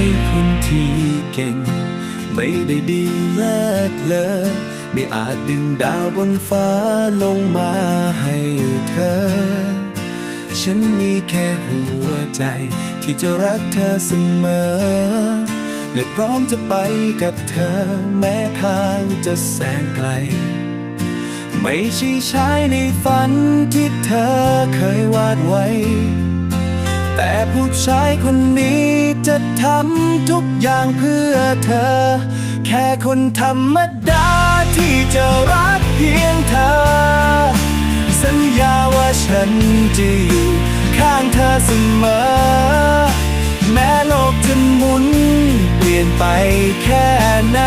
ช่คนที่เก่ง ไม่ได้ดีเลิศเลอไม่อาจดึงดาวบนฟ้าลงมาให้เธอ ฉันมีแค่หัวใจ ที่จะรักเธอเสมอ และพร้อมจะไปกับเธอ แม้ทางจะแสนไกล ไม่ใช่ชายในฝันที่เธอเคยวาดไว้ แต่ผู้ชายคนนี้จะทำทุกอย่างเพื่อเธอ แค่คนธรรมดาที่จะรักเพียงเธอ สัญญาว่าฉันจะอยู่ข้างเธอเสมอ แม้โลกจะหมุน เปลี่ยนไปแค่ไหน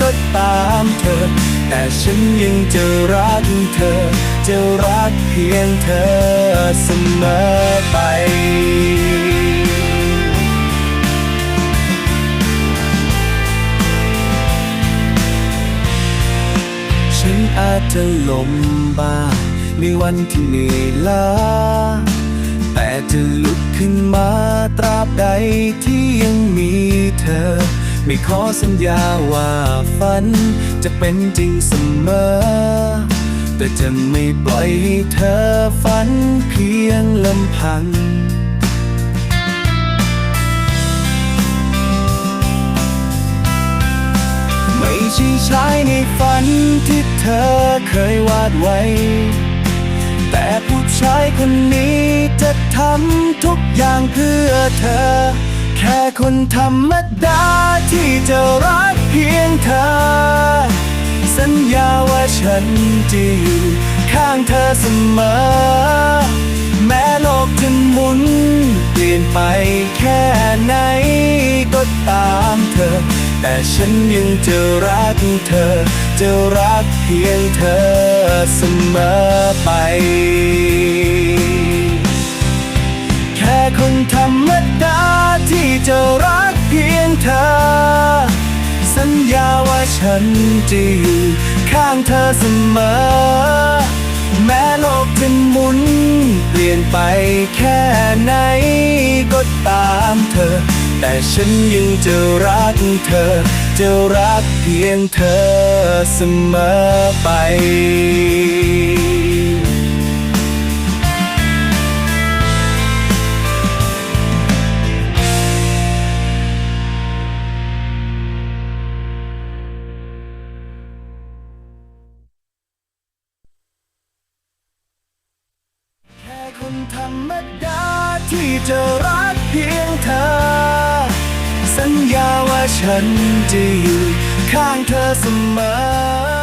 ก็ตามเธอ แต่ฉันยังจะรักเธอ จะรักเพียงเธอเสมอ อาจจะหลมบ้างในวันที่เหนื่อยล้า แต่จะลุกขึ้นมาตราบใดที่ยังมีเธอ ไม่ขอสัญญาว่าฝันจะเป็นจริงเสมอ แต่จะไม่ปล่อยให้เธอฝันเพียงลำพังไม่ใช่ชายในฝันที่เธอ ดไว้ แต่ผู้ชายคนนี้จะทำทุกอย่างเพื่อเธอ แค่คนธรรมดาที่จะรักเพียงเธอ สัญญาว่าฉันจะอยู่ข้างเธอเสมอ แม้โลกจะหมุน เปลี่ยนไปแค่ไหนก็ตามเธอ แต่ฉันยังจะรักเธอ จะรักเพียงเธอเสมอไป แค่คนธรรมดาที่จะรักเพียงเธอ สัญญาว่าฉันจะอยู่ข้างเธอเสมอ แม้โลกจะหมุน เปลี่ยนไปแค่ไหนก็ตามเธอ แต่ฉันยังจะรักเธอ จะรักเพียงเธอเสมอไปแค่คนธรรมดาที่จะรัก เพียงเธอ สัญญาว่าฉันจะอยู่ข้างเธอเสมอ